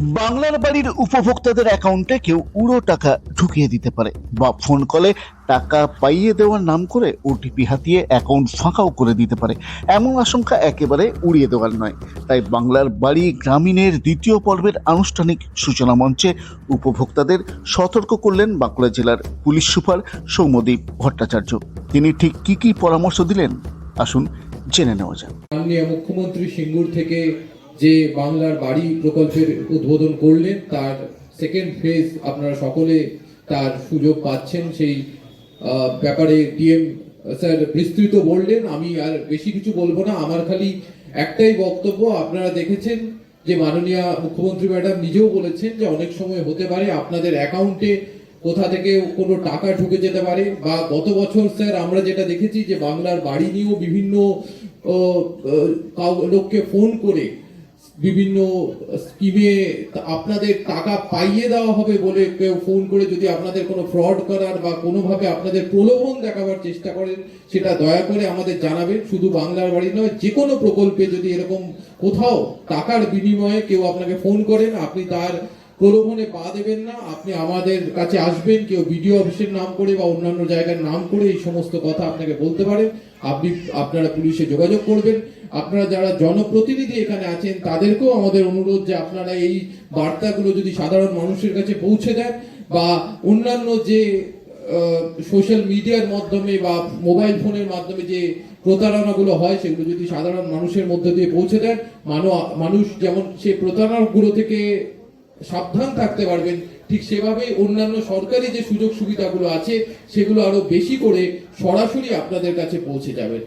বাংলার বাড়ির উপভোক্তাদের অ্যাকাউন্টে কেউ উড়ো টাকা ঢুকিয়ে দিতে পারে বা ফোন কলে টাকা পাইয়ে দেওয়ার নাম করে ওটিপি হাতিয়ে অ্যাকাউন্ট ফাঁকাও করে দিতে পারে। এমন আশঙ্কা একেবারে উড়িয়ে দেওয়ার নয়। তাই বাংলার বাড়ি গ্রামীণের দ্বিতীয় পর্বের আনুষ্ঠানিক সূচনা মঞ্চে উপভোক্তাদের সতর্ক করলেন বাঁকুড়া জেলার পুলিশ সুপার সৌম্যদীপ ভট্টাচার্য। তিনি ঠিক কি কি পরামর্শ দিলেন? আসুন জেনে নেওয়া যাক। মুখ্যমন্ত্রী সিঙ্গুর থেকে যে বাংলার বাড়ি প্রকল্পের উদ্বোধন করলেন, তার সেকেন্ড ফেজ আপনারা সকলে তার সুযোগ পাচ্ছেন। সেই ব্যাপারে ডিএম স্যার বিস্তৃত বললেন। আমি আর বেশি কিছু বলব না। আমার খালি একটাই বক্তব্য, আপনারা দেখেছেন যে মাননীয় মুখ্যমন্ত্রী ম্যাডাম নিজেও বলেছেন যে অনেক সময় হতে পারে আপনাদের অ্যাকাউন্টে কোথা থেকে কোনো টাকা ঢুকে যেতে পারে বা গত বছর, স্যার, আমরা যেটা দেখেছি যে বাংলার বাড়ি নিয়েও বিভিন্ন লোককে ফোন করে বিভিন্ন স্কিমে আপনাদের টাকা পাইয়ে দেওয়া হবে বলে কেউ ফোন করে যদি আপনাদের কোনো ফ্রড করার বা কোনোভাবে আপনাদের প্রলোভন দেখাবার চেষ্টা করেন, সেটা দয়া করে আমাদের জানাবেন। শুধু বাংলার বাড়ি নয় যে কোনো প্রকল্পে যদি এরকম কোথাও টাকার বিনিময়ে কেউ আপনাকে ফোন করেন, আপনি তার প্রলোভনে পা দেবেন না। আপনি আমাদের কাছে আসবেন, কেউ বিডিও অফিসের নাম করে বা অন্যান্য জায়গার নাম করে এই সমস্ত কথা আপনাকে বলতে পারেন আপনি, আপনারা পুলিশে যোগাযোগ করবেন। আপনারা যারা জনপ্রতিনিধি এখানে আছেন, তাদেরকেও আমাদের অনুরোধ যে আপনারা এই বার্তাগুলো যদি সাধারণ মানুষের কাছে পৌঁছে দেন বা অন্যান্য যে সোশ্যাল মিডিয়ার মাধ্যমে বা মোবাইল ফোনের মাধ্যমে যে প্রতারণাগুলো হয়, সেগুলো যদি সাধারণ মানুষের মধ্যে দিয়ে পৌঁছে দেন মানুষ যেমন সেই প্রতারণাগুলো থেকে সাবধান থাকতে পারবেন। ঠিক সেভাবেই অন্যান্য সরকারি যে সুযোগ সুবিধাগুলো আছে, সেগুলো আরও বেশি করে সরাসরি আপনাদের কাছে পৌঁছে যাবে।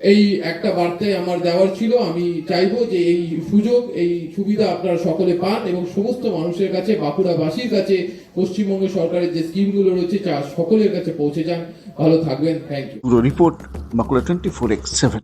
এই একটা বার্তায় আমার দেওয়ার ছিল। আমি চাইব যে এই সুযোগ, এই সুবিধা আপনারা সকলে পান এবং সমস্ত মানুষের কাছে, বাঁকুড়াবাসীর কাছে, পশ্চিমবঙ্গ সরকারের যে স্কিমগুলো রয়েছে তা সকলের কাছে পৌঁছে যান। ভালো থাকবেন। Thank you report Bankura twenty four X seven